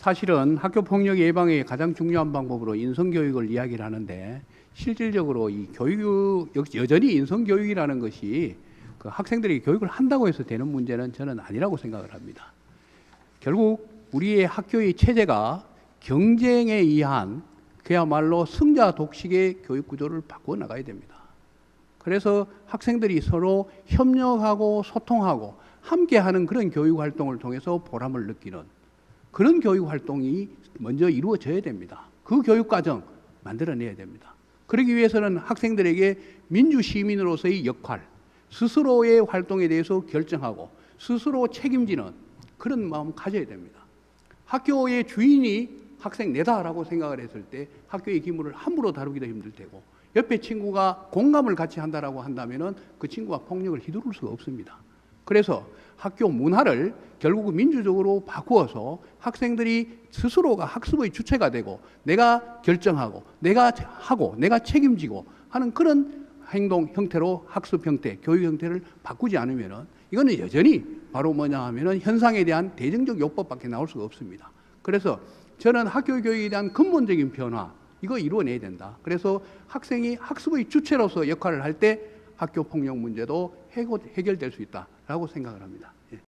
사실은 학교 폭력 예방의 가장 중요한 방법으로 인성 교육을 이야기를 하는데 실질적으로 이 교육 여- 여전히 인성 교육이라는 것이 그 학생들이 교육을 한다고 해서 되는 문제는 저는 아니라고 생각을 합니다. 결국 우리의 학교의 체제가 경쟁에 의한 그야말로 승자 독식의 교육 구조를 바꾸어 나가야 됩니다. 그래서 학생들이 서로 협력하고 소통하고 함께하는 그런 교육 활동을 통해서 보람을 느끼는 그런 교육 활동이 먼저 이루어져야 됩니다. 그 교육 과정 만들어내야 됩니다. 그러기 위해서는 학생들에게 민주 시민으로서의 역할, 스스로의 활동에 대해서 결정하고 스스로 책임지는 그런 마음 가져야 됩니다. 학교의 주인이 학생 내다라고 생각을 했을 때 학교의 기물을 함부로 다루기도 힘들 테고 옆에 친구가 공감을 같이 한다라고 한다면은 그 친구가 폭력을 휘두를 수가 없습니다. 그래서 학교 문화를 결국 민주적으로 바꾸어서 학생들이 스스로가 학습의 주체가 되고 내가 결정하고 내가 하고 내가 책임지고 하는 그런 행동 형태로 학습 형태, 교육 형태를 바꾸지 않으면은 이거는 여전히 바로 뭐냐 하면은 현상에 대한 대정적 요법밖에 나올 수가 없습니다. 그래서 저는 학교 교육에 대한 근본적인 변화 이거 이루어내야 된다. 그래서 학생이 학습의 주체로서 역할을 할 때 학교 폭력 문제도 해결될 수 있다라고 생각을 합니다. 예.